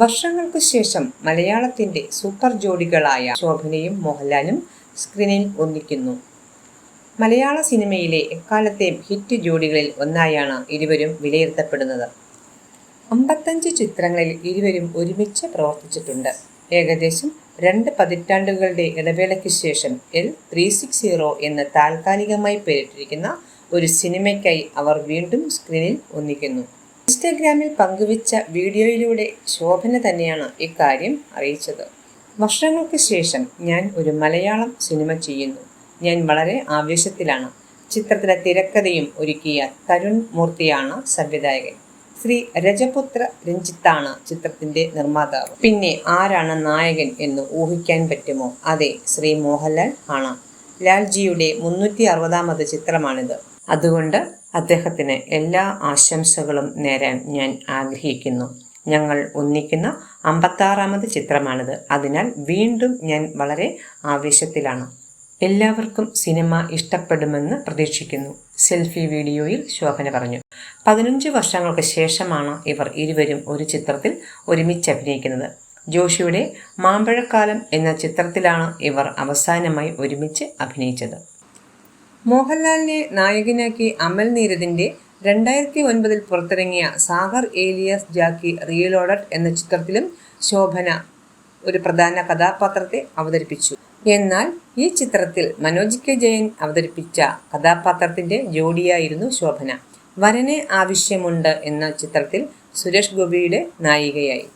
വർഷങ്ങൾക്ക് ശേഷം മലയാളത്തിന്റെ സൂപ്പർ ജോഡികളായ ശോഭനയും മോഹൻലാലും സ്ക്രീനിൽ ഒന്നിക്കുന്നു. മലയാള സിനിമയിലെ എക്കാലത്തെയും ഹിറ്റ് ജോഡികളിൽ ഒന്നായാണ് ഇരുവരും വിലയിരുത്തപ്പെടുന്നത്. അമ്പത്തഞ്ച് ചിത്രങ്ങളിൽ ഇരുവരും ഒരുമിച്ച് പ്രവർത്തിച്ചിട്ടുണ്ട്. ഏകദേശം രണ്ട് പതിറ്റാണ്ടുകളുടെ ഇടവേളയ്ക്ക് ശേഷം എൽ ത്രീ സിക്സ് സീറോ എന്ന് താൽക്കാലികമായി പേരിട്ടിരിക്കുന്ന ഒരു സിനിമയ്ക്കായി അവർ വീണ്ടും സ്ക്രീനിൽ ഒന്നിക്കുന്നു. ഇൻസ്റ്റഗ്രാമിൽ പങ്കുവച്ച വീഡിയോയിലൂടെ ശോഭന തന്നെയാണ് ഇക്കാര്യം അറിയിച്ചത്. വർഷങ്ങൾക്ക് ശേഷം ഞാൻ ഒരു മലയാളം സിനിമ ചെയ്യുന്നു. ഞാൻ വളരെ ആവേശത്തിലാണ്. ചിത്രത്തിലെ തിരക്കഥയും ഒരുക്കിയ തരുൺ മൂർത്തിയാണ് സംവിധായകൻ. ശ്രീ രജപുത്ര രഞ്ജിത്താണ് ചിത്രത്തിന്റെ നിർമ്മാതാവ്. പിന്നെ ആരാണ് നായകൻ എന്ന് ഊഹിക്കാൻ പറ്റുമോ? അതെ ശ്രീ മോഹൻലാൽ ആണ്. ലാൽജിയുടെ മുന്നൂറ്റി അറുപതാമത് ചിത്രമാണിത്. അതുകൊണ്ട് അദ്ദേഹത്തിന് എല്ലാ ആശംസകളും നേരാൻ ഞാൻ ആഗ്രഹിക്കുന്നു. ഞങ്ങൾ ഒന്നിക്കുന്ന അമ്പത്താറാമത് ചിത്രമാണിത്. അതിനാൽ വീണ്ടും ഞാൻ വളരെ ആവേശത്തിലാണ്. എല്ലാവർക്കും സിനിമ ഇഷ്ടപ്പെടുമെന്ന് പ്രതീക്ഷിക്കുന്നു. സെൽഫി വീഡിയോയിൽ ശോഭന പറഞ്ഞു. പതിനഞ്ച് വർഷങ്ങൾക്ക് ശേഷമാണ് ഇവർ ഇരുവരും ഒരു ചിത്രത്തിൽ ഒരുമിച്ച് അഭിനയിക്കുന്നത്. ജോഷിയുടെ മാമ്പഴക്കാലം എന്ന ചിത്രത്തിലാണ് ഇവർ അവസാനമായി ഒരുമിച്ച് അഭിനയിച്ചത്. മോഹൻലാലിനെ നായകനാക്കി അമൽ നീരദിന്റെ രണ്ടായിരത്തി ഒൻപതിൽ പുറത്തിറങ്ങിയ സാഗർ ഏലിയസ് ജാക്കി റീലോഡഡ് എന്ന ചിത്രത്തിലും ശോഭന ഒരു പ്രധാന കഥാപാത്രത്തെ അവതരിപ്പിച്ചു. എന്നാൽ ഈ ചിത്രത്തിൽ മനോജ് കെ ജയൻ അവതരിപ്പിച്ച കഥാപാത്രത്തിന്റെ ജോഡിയായിരുന്നു ശോഭന. വരനെ ആവശ്യമുണ്ട് എന്ന ചിത്രത്തിൽ സുരേഷ് ഗോപിയുടെ നായികയായി.